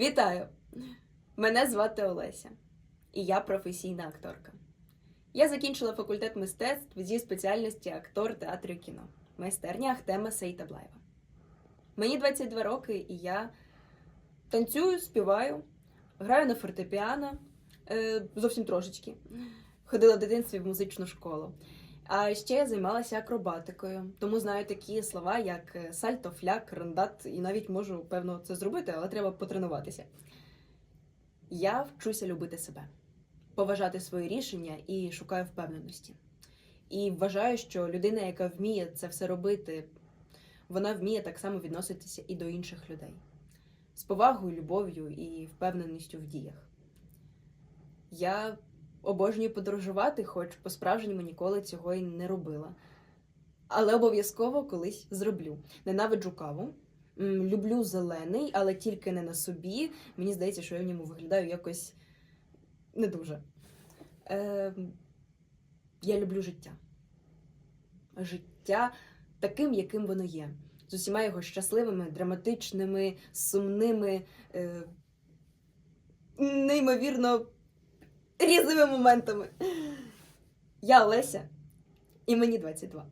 Вітаю! Мене звати Олеся, і я професійна акторка. Я закінчила факультет мистецтв зі спеціальності актор театру і кіно, майстерня Ахтема Сейтаблаєва. Мені 22 роки, і я танцюю, співаю, граю на фортепіано е, зовсім трошечки. Ходила в дитинстві в музичну школу. А ще я займалася акробатикою, тому знаю такі слова, як е, сальто, фляк, рандат, і навіть можу, певно, це зробити, але треба потренуватися. Я вчуся любити себе, поважати свої рішення і шукаю впевненості. І вважаю, що людина, яка вміє це все робити, вона вміє так само відноситися і до інших людей з повагою, любов'ю і впевненістю в діях. Я обожнюю подорожувати, хоч по-справжньому ніколи цього й не робила. Але обов'язково колись зроблю. Ненавиджу каву. Люблю зелений, але тільки не на собі. Мені здається, що я в ньому виглядаю якось не дуже. Е, я люблю життя. Життя таким, яким воно є. З усіма його щасливими, драматичними, сумними, е, неймовірно різними моментами. Я Олеся, і мені 22.